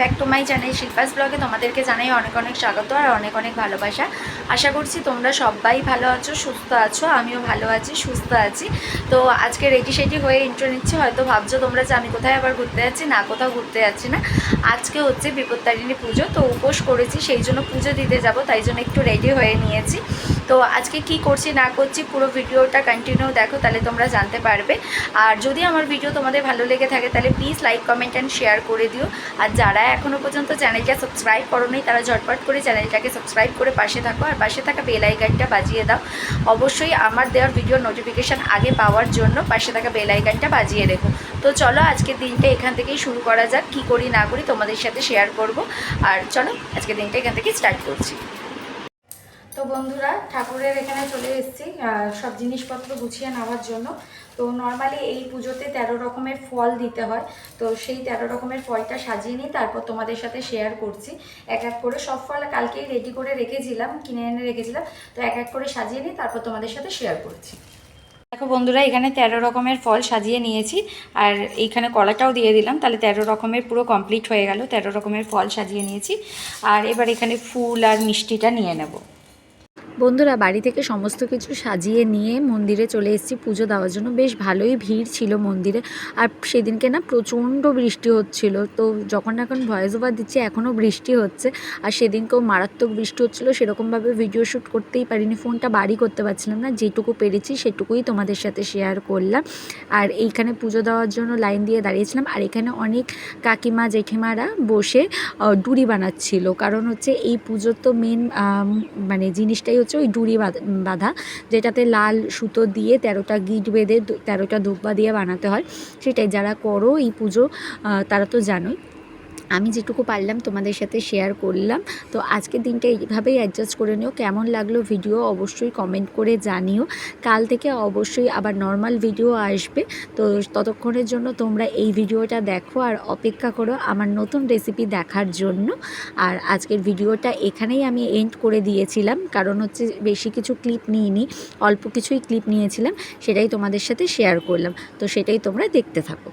Back to my channel Shilpa's ব্লগে তোমাদেরকে জানাই অনেক অনেক স্বাগত আর অনেক অনেক ভালোবাসা। আশা করছি তোমরা সবাই ভালো আছো, সুস্থ আছো, আমিও ভালো আছি, সুস্থ আছি। তো আজকে রেডি সেডি হয়ে ইন্ট্রো নিচ্ছি, হয়তো ভাবছ তোমরা যে আমি কোথায় আবার ঘুরতে যাচ্ছি? না, কোথাও ঘুরতে যাচ্ছি না। আজকে হচ্ছে বিপত্তারিণী পুজো, তো উপোস করেছি, সেই জন্য পুজো দিতে যাব, তাই জন্য একটু রেডি হয়ে নিয়েছি। তো আজকে কি করছি, না করছি, পুরো ভিডিওটা কন্টিনিউ দেখো, তাহলে তোমরা জানতে পারবে। আর যদি আমার ভিডিও তোমাদের ভালো লেগে থাকে, তাহলে please like comment and share করে দিও। আর যারা এখনও পর্যন্ত চ্যানেলটা সাবস্ক্রাইব করোনি, তারা ঝটপট করে চ্যানেলটাকে সাবস্ক্রাইব করে পাশে থাকো। আর পাশে থাকা বেল আইকনটা বাজিয়ে দাও। অবশ্যই আমার দেওয়ার ভিডিও নোটিফিকেশান আগে পাওয়ার জন্য পাশে থাকা বেল আইকনটা বাজিয়ে রেখো। তো চলো আজকের দিনটা এখান থেকেই শুরু করা যাক। কী করি, না করি তোমাদের সাথে শেয়ার করব। আর চলো আজকের দিনটা এখান থেকে স্টার্ট করছি। তো বন্ধুরা, ঠাকুরের এখানে চলে এসেছি সব জিনিসপত্র গুছিয়ে নেওয়ার জন্য। তো নর্মালি এই পুজোতে তেরো রকমের ফল দিতে হয়। তো সেই তেরো রকমের ফলটা সাজিয়ে নিই তারপর তোমাদের সাথে শেয়ার করছি। এক এক করে সব ফল কালকেই রেডি করে রেখেছিলাম, কিনে এনে রেখেছিলাম। তো এক এক করে সাজিয়ে নিই তারপর তোমাদের সাথে শেয়ার করছি। দেখো বন্ধুরা, এখানে তেরো রকমের ফল সাজিয়ে নিয়েছি, আর এইখানে কলাটাও দিয়ে দিলাম। তাহলে তেরো রকমের পুরো কমপ্লিট হয়ে গেল, তেরো রকমের ফল সাজিয়ে নিয়েছি। আর এবার এখানে ফুল আর মিষ্টিটা নিয়ে নেব। বন্ধুরা, বাড়ি থেকে সমস্ত কিছু সাজিয়ে নিয়ে মন্দিরে চলে এসেছি, পুজো দেওয়ার জন্য। বেশ ভালোই ভিড় ছিল মন্দিরে। আর সেদিনকে না প্রচণ্ড বৃষ্টি হচ্ছিল। তো যখন এখন ভয়েস ওভার দিচ্ছি, এখনও বৃষ্টি হচ্ছে। আর সেদিনকেও মারাত্মক বৃষ্টি হচ্ছিল। সেরকমভাবে ভিডিও শ্যুট করতেই পারিনি ফোনটা বাড়ি করতে পারছিলাম না। যেটুকু পেরেছি সেটুকুই তোমাদের সাথে শেয়ার করলাম। আর এইখানে পুজো দেওয়ার জন্য লাইন দিয়ে দাঁড়িয়েছিলাম। আর এখানে অনেক কাকিমা, জেঠিমারা বসে ডুরি বানাচ্ছিল। কারণ হচ্ছে এই পুজোর তো মেন মানে জিনিসটাই হচ্ছে ওই ডুরি বাঁধা যেটাতে লাল সুতো দিয়ে তেরোটা গিট বেঁধে তেরোটা ধূপা দিয়ে বানাতে হয়। সেটাই যারা করো এই পুজো তারা তো জানোই। আমি যেটুকু পারলাম তোমাদের সাথে শেয়ার করলাম। তো আজকের দিনটা এইভাবেই অ্যাডজাস্ট করে নিও। কেমন লাগল ভিডিও অবশ্যই কমেন্ট করে জানিও। কাল থেকে অবশ্যই আবার নর্মাল ভিডিও আসবে। তো ততক্ষণের জন্য তোমরা এই ভিডিওটা দেখো আর অপেক্ষা করো আমার নতুন রেসিপি দেখার জন্য। আর আজকের ভিডিওটা এখানেই আমি এন্ড করে দিয়েছিলাম। কারণ হচ্ছে বেশি কিছু ক্লিপ নিইনি, অল্প কিছুই ক্লিপ নিয়েছিলাম, সেটাই তোমাদের সাথে শেয়ার করলাম। তো সেটাই তোমরা দেখতে থাকো।